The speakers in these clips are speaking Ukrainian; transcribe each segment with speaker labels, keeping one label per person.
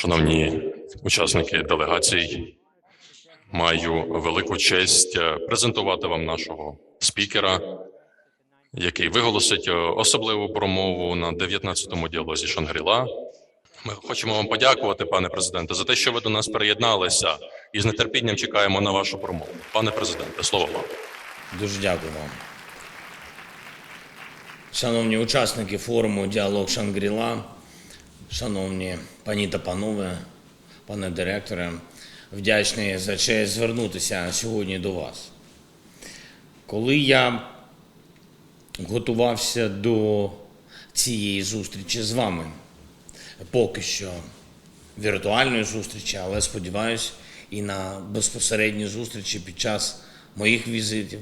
Speaker 1: Шановні учасники делегацій, маю велику честь е, презентувати вам нашого спікера, який виголосить е, особливу промову на 19-му діалозі Шангріла. Ми хочемо вам подякувати, пане президенте, за те, що ви до нас приєдналися, і з нетерпінням чекаємо на вашу промову. Пане президенте, слово вам.
Speaker 2: Дуже дякую вам. Шановні учасники форуму Діалог Шангріла, шановні пані та панове, пане директоре, вдячний за честь звернутися сьогодні до вас. Коли я готувався до цієї зустрічі з вами, поки що віртуальної зустрічі, але сподіваюся, і на безпосередні зустрічі під час моїх візитів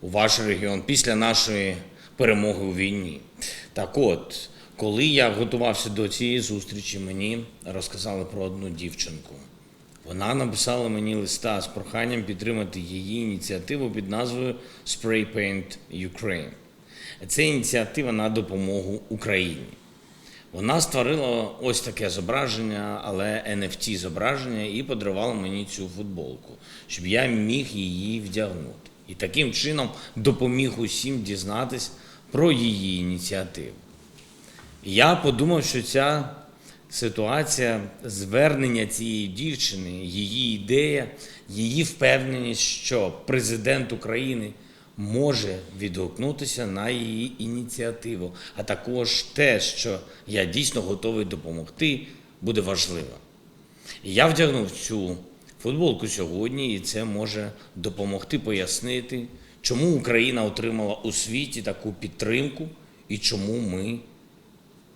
Speaker 2: у ваш регіон після нашої перемоги у війні. Так от, коли я готувався до цієї зустрічі, мені розказали про одну дівчинку. Вона написала мені листа з проханням підтримати її ініціативу під назвою Spray Paint Ukraine. Це ініціатива на допомогу Україні. Вона створила ось таке зображення, але NFT зображення, і подарувала мені цю футболку, щоб я міг її вдягнути. І таким чином допоміг усім дізнатись про її ініціативу. Я подумав, що ця ситуація звернення цієї дівчини, її ідея, її впевненість, що президент України може відгукнутися на її ініціативу, а також те, що я дійсно готовий допомогти, буде важливо. Я вдягнув цю футболку сьогодні, і це може допомогти пояснити, чому Україна отримала у світі таку підтримку і чому ми,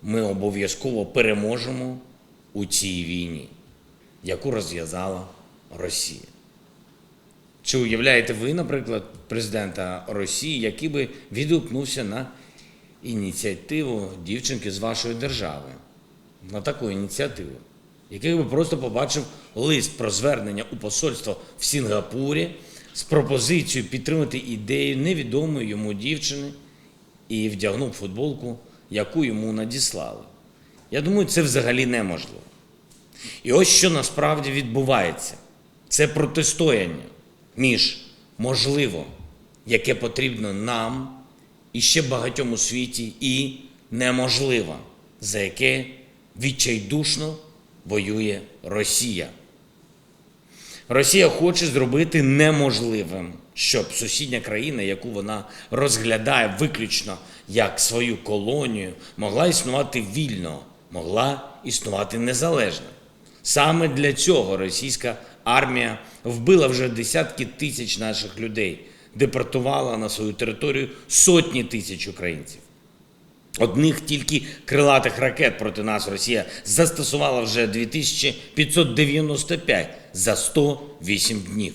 Speaker 2: ми обов'язково переможемо у цій війні, яку розв'язала Росія. Чи уявляєте ви, наприклад, президента Росії, який би відгукнувся на ініціативу дівчинки з вашої держави, на таку ініціативу, який би просто побачив лист про звернення у посольство в Сінгапурі з пропозицією підтримати ідею невідомої йому дівчини і вдягнув футболку, яку йому надіслали. Я думаю, це взагалі неможливо. І ось що насправді відбувається: це протистояння між можливо, яке потрібно нам і ще багатьом у світі, і неможливо, за яке відчайдушно воює Росія. Росія хоче зробити неможливим, щоб сусідня країна, яку вона розглядає виключно як свою колонію, могла існувати вільно, могла існувати незалежно. Саме для цього російська армія вбила вже десятки тисяч наших людей, депортувала на свою територію сотні тисяч українців. Одних тільки крилатих ракет проти нас Росія застосувала вже 2595 за 108 днів.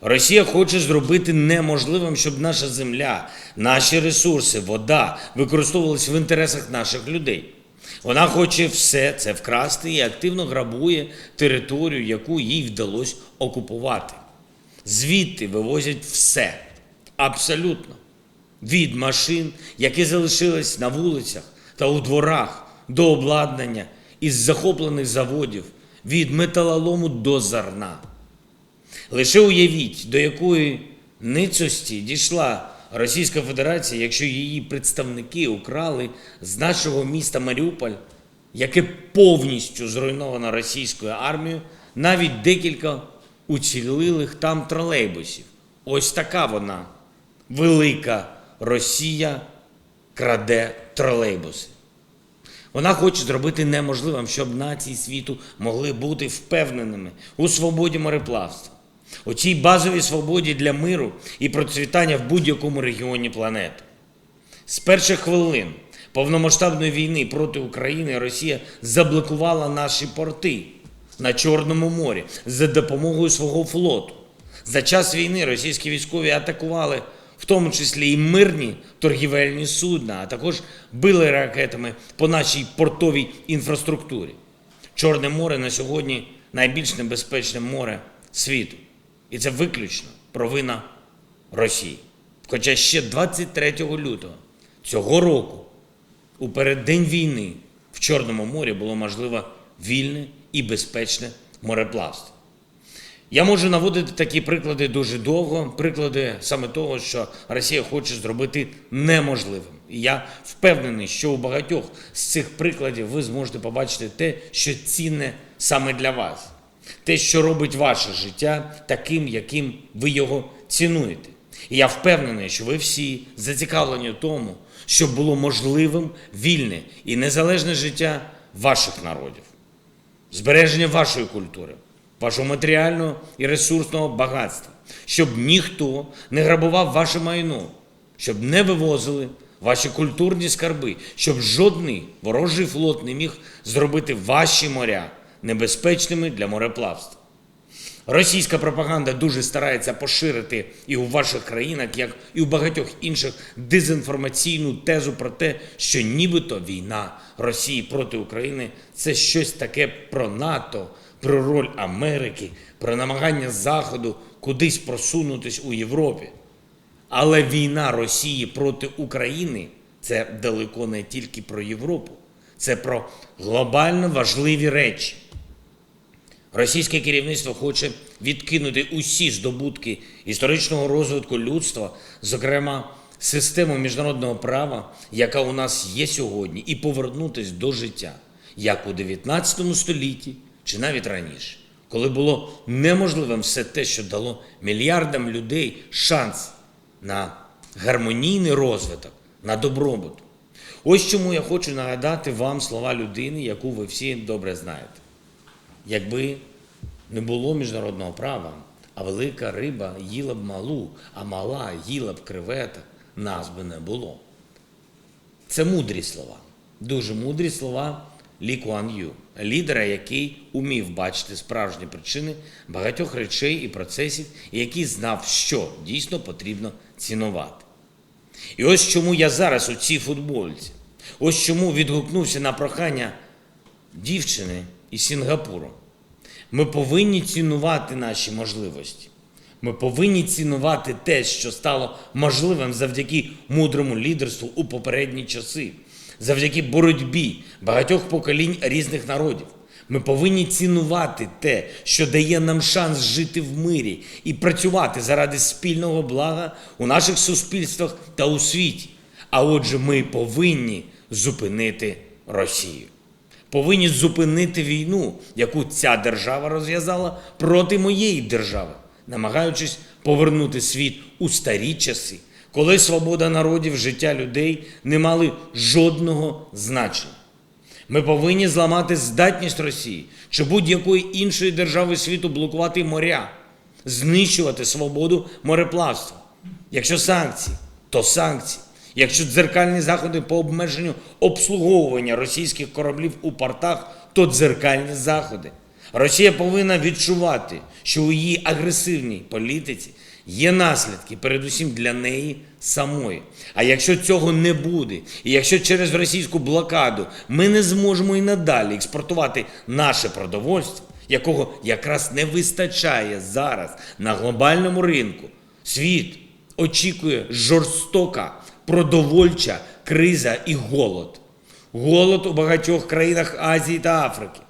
Speaker 2: Росія хоче зробити неможливим, щоб наша земля, наші ресурси, вода використовувалися в інтересах наших людей. Вона хоче все це вкрасти і активно грабує територію, яку їй вдалося окупувати. Звідти вивозять все, абсолютно від машин, які залишились на вулицях та у дворах, до обладнання із захоплених заводів, від металолому до зерна. Лише уявіть, до якої ницості дійшла Російська Федерація, якщо її представники украли з нашого міста Маріуполь, яке повністю зруйновано російською армією, навіть декілька уцілілих там тролейбусів. Ось така вона, велика Росія краде тролейбуси. Вона хоче зробити неможливим, щоб нації світу могли бути впевненими у свободі мореплавства, у цій базовій свободі для миру і процвітання в будь-якому регіоні планети. З перших хвилин повномасштабної війни проти України Росія заблокувала наші порти на Чорному морі за допомогою свого флоту. За час війни російські військові атакували в тому числі і мирні торгівельні судна, а також били ракетами по нашій портовій інфраструктурі. Чорне море на сьогодні найбільш небезпечне море світу. І це виключно провина Росії. Хоча ще 23 лютого цього року, у переддень війни, в Чорному морі було можливо вільне і безпечне мореплавство. Я можу наводити такі приклади дуже довго, приклади саме того, що Росія хоче зробити неможливим. І я впевнений, що у багатьох з цих прикладів ви зможете побачити те, що цінне саме для вас, те, що робить ваше життя таким, яким ви його цінуєте. І я впевнений, що ви всі зацікавлені в тому, щоб було можливим вільне і незалежне життя ваших народів. Збереження вашої культури, вашого матеріального і ресурсного багатства, щоб ніхто не грабував ваше майно, щоб не вивозили ваші культурні скарби, щоб жодний ворожий флот не міг зробити ваші моря небезпечними для мореплавства. Російська пропаганда дуже старається поширити і у ваших країнах, як і у багатьох інших, дезінформаційну тезу про те, що нібито війна Росії проти України це щось таке про НАТО, про роль Америки, про намагання Заходу кудись просунутись у Європі. Але війна Росії проти України це далеко не тільки про Європу, це про глобально важливі речі. Російське керівництво хоче відкинути усі здобутки історичного розвитку людства, зокрема систему міжнародного права, яка у нас є сьогодні, і повернутися до життя, як у 19 столітті чи навіть раніше, коли було неможливим все те, що дало мільярдам людей шанс на гармонійний розвиток, на добробут. Ось чому я хочу нагадати вам слова людини, яку ви всі добре знаєте. Якби не було міжнародного права, а велика риба їла б малу, а мала їла б креветок, нас би не було. Це мудрі слова, дуже мудрі слова Лі Куан Ю, лідера, який умів бачити справжні причини багатьох речей і процесів, і який знав, що дійсно потрібно цінувати. І ось чому я зараз у цій футбольці. Ось чому відгукнувся на прохання дівчини із Сінгапуру. Ми повинні цінувати наші можливості. Ми повинні цінувати те, що стало можливим завдяки мудрому лідерству у попередні часи, завдяки боротьбі багатьох поколінь різних народів. Ми повинні цінувати те, що дає нам шанс жити в мирі і працювати заради спільного блага у наших суспільствах та у світі. А отже, ми повинні зупинити Росію повинні зупинити війну, яку ця держава розв'язала проти моєї держави, намагаючись повернути світ у старі часи, коли свобода народів, життя людей не мали жодного значення. Ми повинні зламати здатність Росії чи будь-якої іншої держави світу блокувати моря, знищувати свободу мореплавства. Якщо санкції, то санкції. Якщо дзеркальні заходи по обмеженню обслуговування російських кораблів у портах, то дзеркальні заходи. Росія повинна відчувати, що у її агресивній політиці є наслідки, передусім для неї самої. А якщо цього не буде, і якщо через російську блокаду ми не зможемо і надалі експортувати наше продовольство, якого якраз не вистачає зараз на глобальному ринку, світ очікує жорстока продовольча криза і голод. Голод у багатьох країнах Азії та Африки.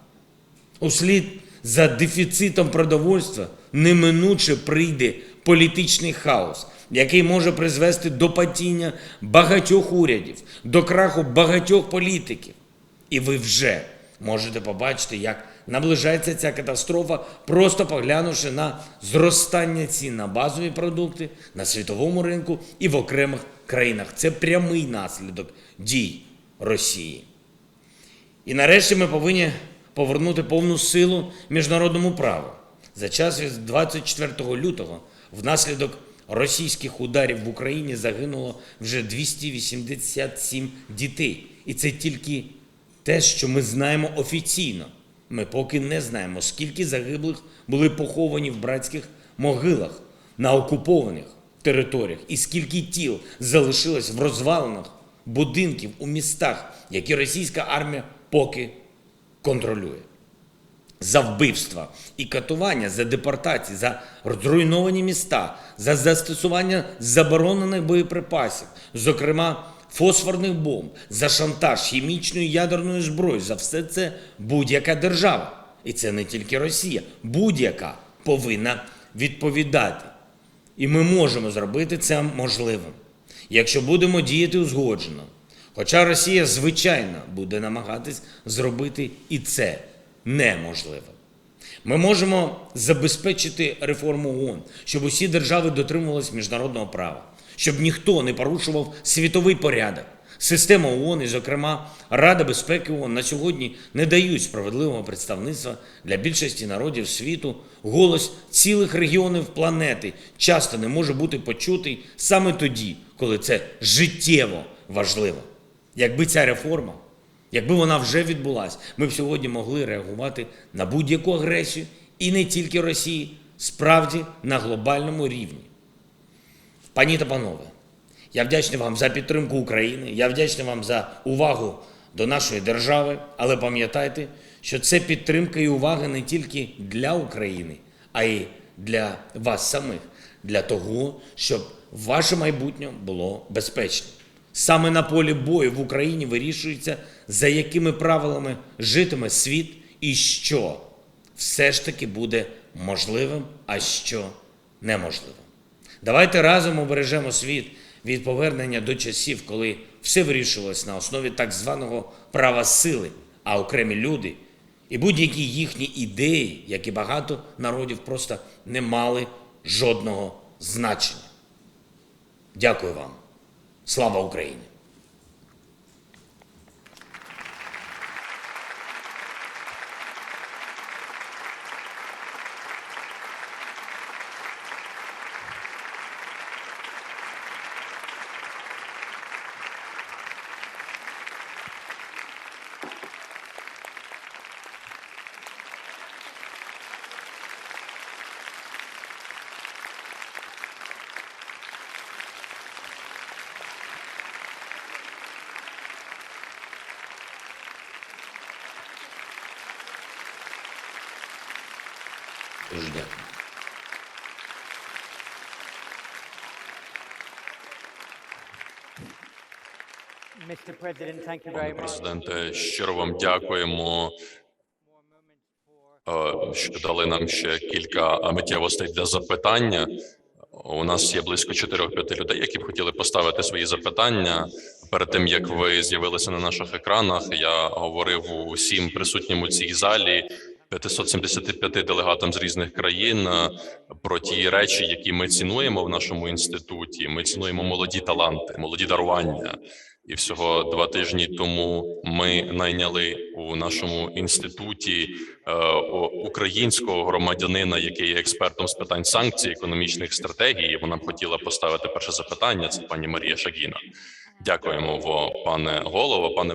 Speaker 2: Услід за дефіцитом продовольства неминуче прийде політичний хаос, який може призвести до падіння багатьох урядів, до краху багатьох політиків. І ви вже можете побачити, як наближається ця катастрофа, просто поглянувши на зростання цін на базові продукти на світовому ринку і в окремих країнах. Це прямий наслідок дій Росії. І нарешті ми повинні повернути повну силу міжнародному праву. За час від 24 лютого внаслідок російських ударів в Україні загинуло вже 287 дітей. І це тільки те, що ми знаємо офіційно. Ми поки не знаємо, скільки загиблих були поховані в братських могилах на окупованих територіях, і скільки тіл залишилось в розвалинах будинків у містах, які російська армія поки контролює. За вбивства і катування, за депортації, за зруйновані міста, за застосування заборонених боєприпасів, зокрема фосфорних бомб, за шантаж хімічною ядерною зброєю, за все це будь-яка держава. І це не тільки Росія, будь-яка повинна відповідати. І ми можемо зробити це можливим, якщо будемо діяти узгоджено. Хоча Росія, звичайно, буде намагатись зробити і це неможливо. Ми можемо забезпечити реформу ООН, щоб усі держави дотримувалися міжнародного права, щоб ніхто не порушував світовий порядок. Система ООН, і, зокрема, Рада безпеки ООН на сьогодні не дають справедливого представництва для більшості народів світу. Голос цілих регіонів планети часто не може бути почутий саме тоді, коли це життєво важливо. Якби ця реформа Якби вона вже відбулась, ми б сьогодні могли реагувати на будь-яку агресію і не тільки Росії, справді на глобальному рівні. Пані та панове, я вдячний вам за підтримку України, я вдячний вам за увагу до нашої держави, але пам'ятайте, що це підтримка і увага не тільки для України, а й для вас самих, для того, щоб ваше майбутнє було безпечним. Саме на полі бою в Україні вирішується, за якими правилами житиме світ і що все ж таки буде можливим, а що неможливим. Давайте разом обережемо світ від повернення до часів, коли все вирішувалось на основі так званого права сили, а окремі люди і будь-які їхні ідеї, як і багато народів, просто не мали жодного значення. Дякую вам. Слава Україні!
Speaker 1: Пане президенте, щиро вам дякуємо, е, що дали нам ще кілька миттєвостей для запитання. У нас є близько 4-5 людей, які б хотіли поставити свої запитання. Перед тим як ви з'явилися на наших екранах, я говорив усім присутнім у цій залі. 575 делегатам з різних країн е, про ті речі, які ми цінуємо в нашому інституті. Ми цінуємо молоді таланти, молоді дарування. І всього два тижні тому ми найняли у нашому інституті е, українського громадянина, який є експертом з питань санкцій, економічних стратегій. Вона б хотіла поставити перше запитання. Це пані Марія Шагіна. Дякуємо, пане голово, пане.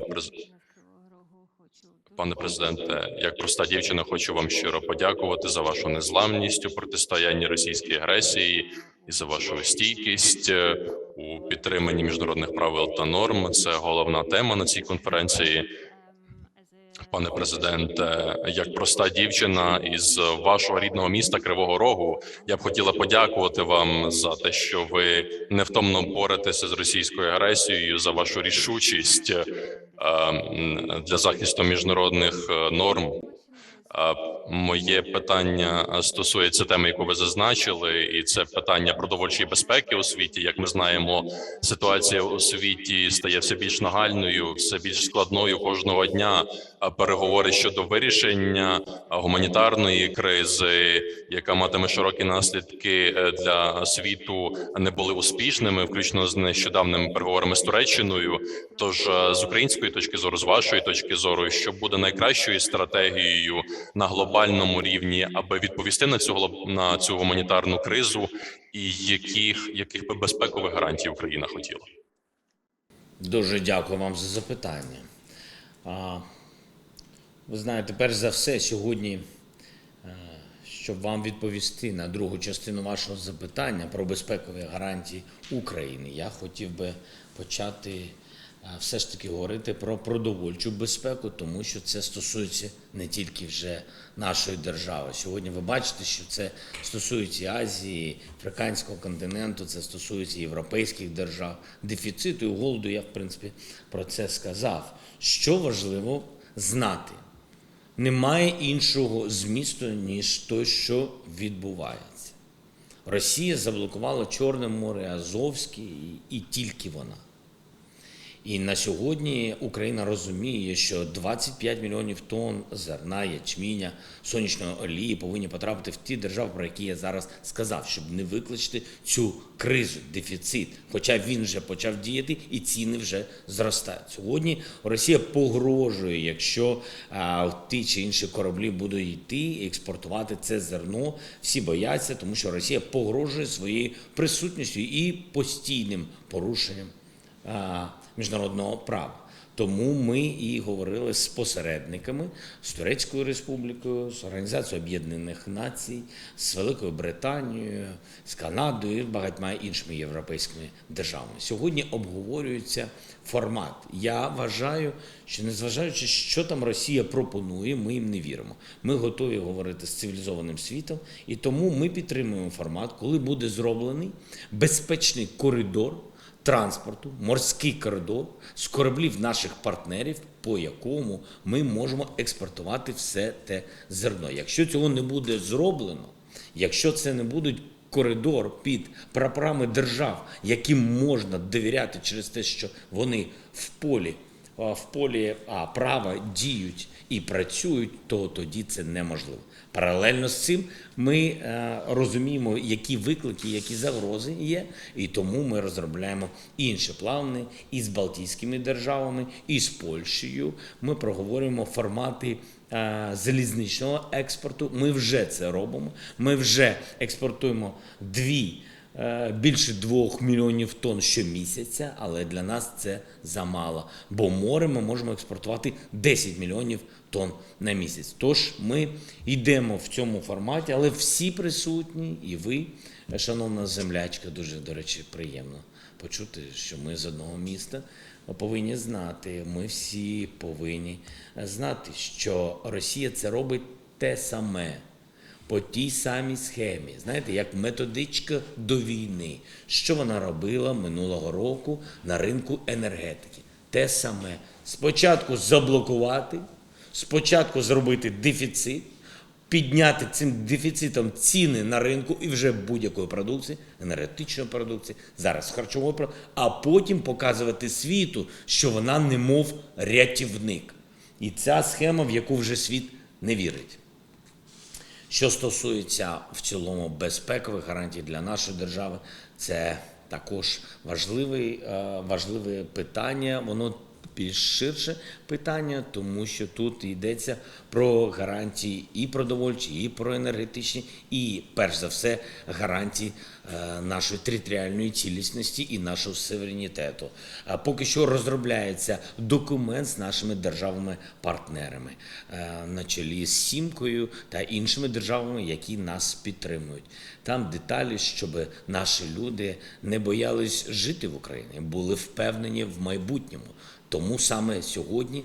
Speaker 1: Пане президенте, як проста дівчина, хочу вам щиро подякувати за вашу незламність у протистоянні російській агресії і за вашу стійкість е, у підтриманні міжнародних правил та норм. Це головна тема на цій конференції. Пане президенте, як проста дівчина із вашого рідного міста Кривого Рогу, я б хотіла подякувати вам за те, що ви невтомно боретеся з російською агресією, за вашу рішучість е, для захисту міжнародних е, норм. Моє питання стосується теми, яку ви зазначили, і це питання продовольчої безпеки у світі. Як ми знаємо, ситуація у світі стає все більш нагальною, все більш складною кожного дня. А переговори щодо вирішення гуманітарної кризи, яка матиме широкі наслідки е, для світу, не були успішними, включно з нещодавними переговорами з Туреччиною. Тож е, з української точки зору, з вашої точки зору, що буде найкращою стратегією на глобальному рівні, аби відповісти на цю на цю гуманітарну кризу, і яких яких би безпекових гарантій Україна хотіла?
Speaker 2: Дуже дякую вам за запитання. Ви знаєте, перш за все, сьогодні, е, щоб вам відповісти на другу частину вашого запитання про безпекові гарантії України, я хотів би почати все ж таки говорити про продовольчу безпеку, тому що це стосується не тільки вже нашої держави. Сьогодні ви бачите, що це стосується Азії, Африканського континенту, це стосується європейських держав, дефіциту і голоду. Я в принципі про це сказав. Що важливо знати? Немає іншого змісту, ніж то, що відбувається. Росія заблокувала Чорне море, Азовське і тільки вона. І на сьогодні Україна розуміє, що 25 мільйонів тонн зерна, ячміня, сонячної олії повинні потрапити в ті держави, про які я зараз сказав, щоб не викличити цю кризу, дефіцит. Хоча він вже почав діяти і ціни вже зростають. Сьогодні Росія погрожує, якщо ті чи інші кораблі будуть йти і експортувати це зерно. Всі бояться, тому що Росія погрожує своєю присутністю і постійним порушенням міжнародного права. Тому ми і говорили з посередниками з Турецькою Республікою, з Організацією Об'єднаних Націй, з Великою Британією, з Канадою і багатьма іншими європейськими державами. Сьогодні обговорюється формат. Я вважаю, що незважаючи, що там Росія пропонує, ми їм не віримо. Ми готові говорити з цивілізованим світом, і тому ми підтримуємо формат, коли буде зроблений безпечний коридор транспорту, морський коридор з кораблів наших партнерів, по якому ми можемо експортувати все те зерно. Якщо цього не буде зроблено, якщо це не будуть коридор під прапорами держав, яким можна довіряти через те, що вони в полі в полі а, права діють і працюють, то тоді це неможливо. Паралельно з цим ми е, розуміємо, які виклики, які загрози є, і тому ми розробляємо інші плани і з Балтійськими державами, і з Польщею. Ми проговорюємо формати е, залізничного експорту. Ми вже це робимо. Ми вже експортуємо дві більше двох мільйонів тонн щомісяця, але для нас це замало. Бо море ми можемо експортувати 10 мільйонів тонн на місяць. Тож ми йдемо в цьому форматі, але всі присутні, і ви, шановна землячка, дуже, до речі, приємно почути, що ми з одного міста повинні знати. Ми всі повинні знати, що Росія це робить те саме по тій самій схемі, знаєте, як методичка до війни. Що вона робила минулого року на ринку енергетики? Те саме. Спочатку заблокувати, спочатку зробити дефіцит, підняти цим дефіцитом ціни на ринку і вже будь-якої продукції, енергетичної продукції, зараз харчової продукції, а потім показувати світу, що вона немов рятівник. І ця схема, в яку вже світ не вірить. Що стосується в цілому безпекових гарантій для нашої держави, це також важливе, важливе питання. Воно більш ширше питання, тому що тут йдеться про гарантії і продовольчі, і про енергетичні, і перш за все гарантії е, нашої територіальної цілісності і нашого суверенітету. Поки що розробляється документ з нашими державами-партнерами е, на чолі з Сімкою та іншими державами, які нас підтримують. Там деталі, щоб наші люди не боялись жити в Україні, були впевнені в майбутньому. Тому саме сьогодні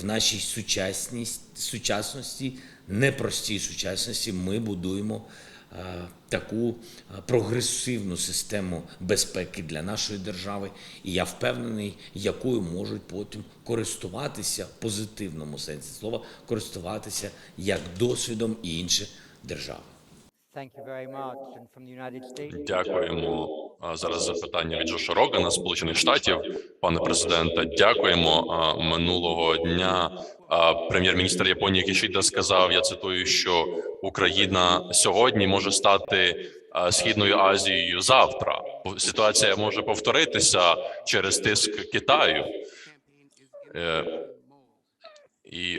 Speaker 2: в нашій сучасність, сучасності, непростій сучасності, ми будуємо е, таку е, прогресивну систему безпеки для нашої держави, і я впевнений, якою можуть потім користуватися в позитивному сенсі слова, користуватися як досвідом і інші держави.
Speaker 1: Дякуємо. Зараз запитання від Джоша Рогана, Сполучених Штатів. Пане президенте, дякуємо. Минулого дня прем'єр-міністр Японії Кішіда сказав: я цитую, що Україна сьогодні може стати східною Азією завтра. Ситуація може повторитися через тиск Китаю. Е, І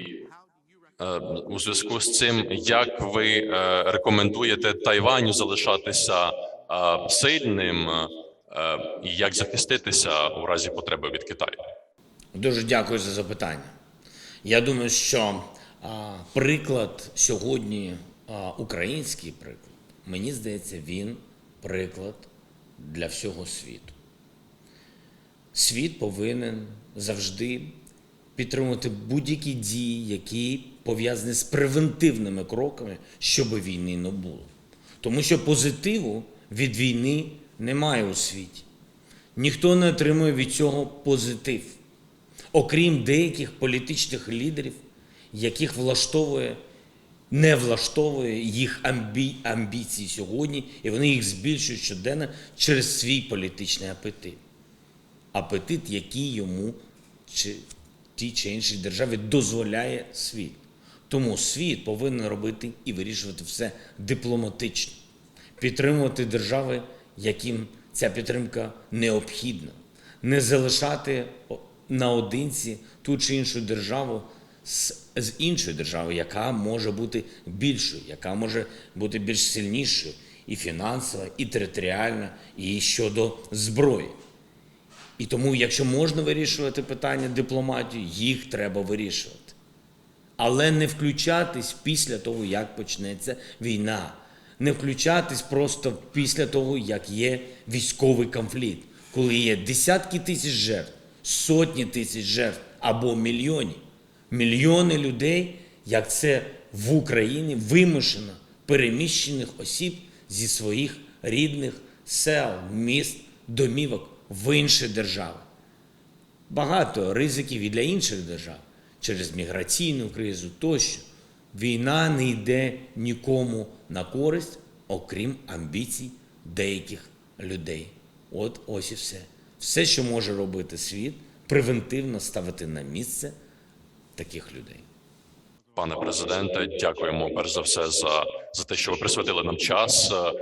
Speaker 1: Е, у зв'язку з цим, як ви е, рекомендуєте Тайваню залишатися сильним, е, і як захиститися у разі потреби від Китаю?
Speaker 2: Дуже дякую за запитання. Я думаю, що приклад сьогодні, український приклад, мені здається, він приклад для всього світу. світ повинен завжди підтримувати будь-які дії, які пов'язані з превентивними кроками, щоб війни не було. Тому що позитиву від війни немає у світі. Ніхто не отримує від цього позитив, окрім деяких політичних лідерів, яких влаштовує, не влаштовує їх амбі, амбіції сьогодні, і вони їх збільшують щоденно через свій політичний апетит. Апетит, який йому чи тій чи іншій державі дозволяє світ. Тому світ повинен робити і вирішувати все дипломатично, підтримувати держави, яким ця підтримка необхідна, не залишати наодинці ту чи іншу державу з, іншою державою, яка може бути більшою, яка може бути більш сильнішою і фінансово, і територіально, і щодо зброї. І тому, якщо можна вирішувати питання дипломатії, їх треба вирішувати. Але не включатись після того, як почнеться війна, не включатись просто після того, як є військовий конфлікт, коли є десятки тисяч жертв, сотні тисяч жертв або мільйонів. Мільйони людей, як це в Україні, вимушено переміщених осіб зі своїх рідних сел, міст, домівок в інші держави. Багато ризиків і для інших держав через міграційну кризу тощо. Війна не йде нікому на користь, окрім амбіцій деяких людей. От ось і все. Все, що може робити світ, превентивно ставити на місце таких людей.
Speaker 1: Пане президенте, дякуємо перш за все за, за те, що ви присвятили нам час. Е,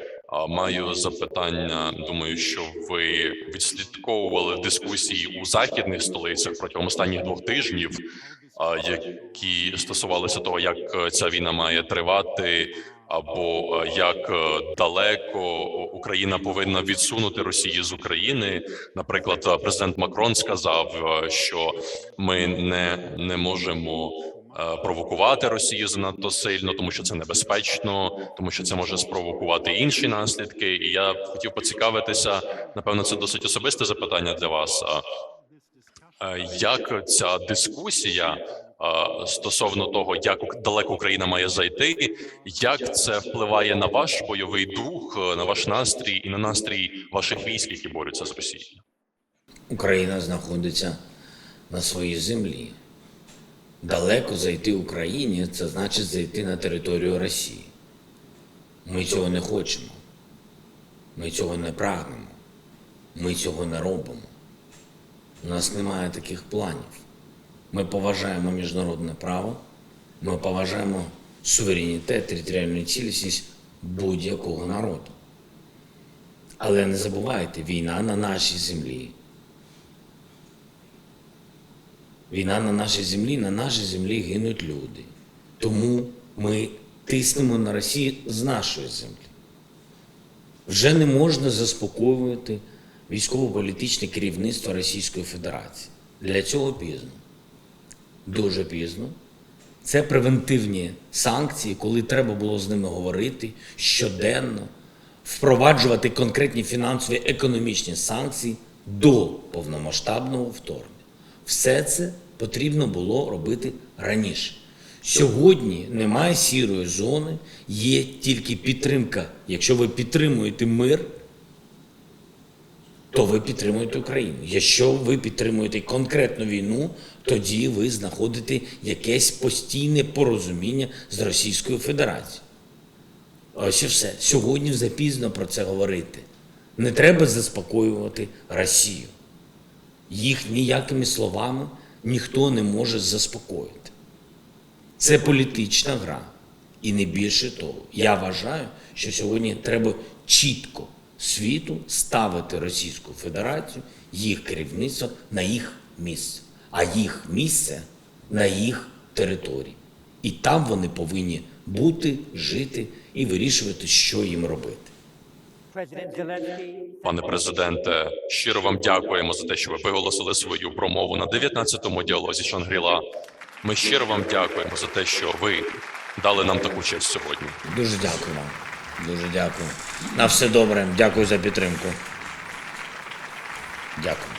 Speaker 1: Маю запитання. Думаю, що ви відслідковували дискусії у західних столицях протягом останніх двох тижнів, які стосувалися того, як е, ця війна має тривати, або е, як е, далеко Україна повинна відсунути Росію з України. Наприклад, е, президент Макрон сказав, що ми не, не можемо провокувати Росію занадто сильно, тому що це небезпечно, тому що це може спровокувати інші наслідки. І я хотів поцікавитися. Напевно, це досить особисте запитання для вас. Як ця дискусія стосовно того, як далеко Україна має зайти, як це впливає на ваш бойовий дух, е, на ваш настрій і на настрій ваших військ, які борються з Росією?
Speaker 2: Україна знаходиться на своїй землі. Далеко зайти Україні це значить зайти на територію Росії. Ми цього не хочемо. Ми цього не прагнемо. Ми цього не робимо. У нас немає таких планів. Ми поважаємо міжнародне право, ми поважаємо суверенітет, територіальну цілісність будь-якого народу. Але не забувайте, війна на нашій землі. Війна на нашій землі, на нашій землі гинуть люди. Тому ми тиснемо на Росію з нашої землі. Вже не можна заспокоювати військово-політичне керівництво Російської Федерації. Для цього пізно. Дуже пізно. Це превентивні санкції, коли треба було з ними говорити щоденно, впроваджувати конкретні фінансові економічні санкції до повномасштабного вторгнення. Все це потрібно було робити раніше. Сьогодні немає сірої зони, є тільки підтримка. Якщо ви підтримуєте мир, то ви підтримуєте Україну. Якщо ви підтримуєте конкретну війну, тоді ви знаходите якесь постійне порозуміння з Російською Федерацією. Ось і все. Сьогодні запізно про це говорити. Не треба заспокоювати Росію. Їх ніякими словами ніхто не може заспокоїти. Це політична гра. І не більше того. Я вважаю, що сьогодні треба чітко світу ставити Російську Федерацію, їх керівництво на їх місце, а їх місце на їх території. І там вони повинні бути, жити і вирішувати, що їм робити.
Speaker 1: Пане президенте, щиро вам дякуємо за те, що ви виголосили свою промову на 19-му діалозі Шангріла. Ми щиро вам дякуємо за те, що ви дали нам таку честь сьогодні.
Speaker 2: Дуже дякую вам. Дуже дякую. На все добре. Дякую за підтримку. Дякую.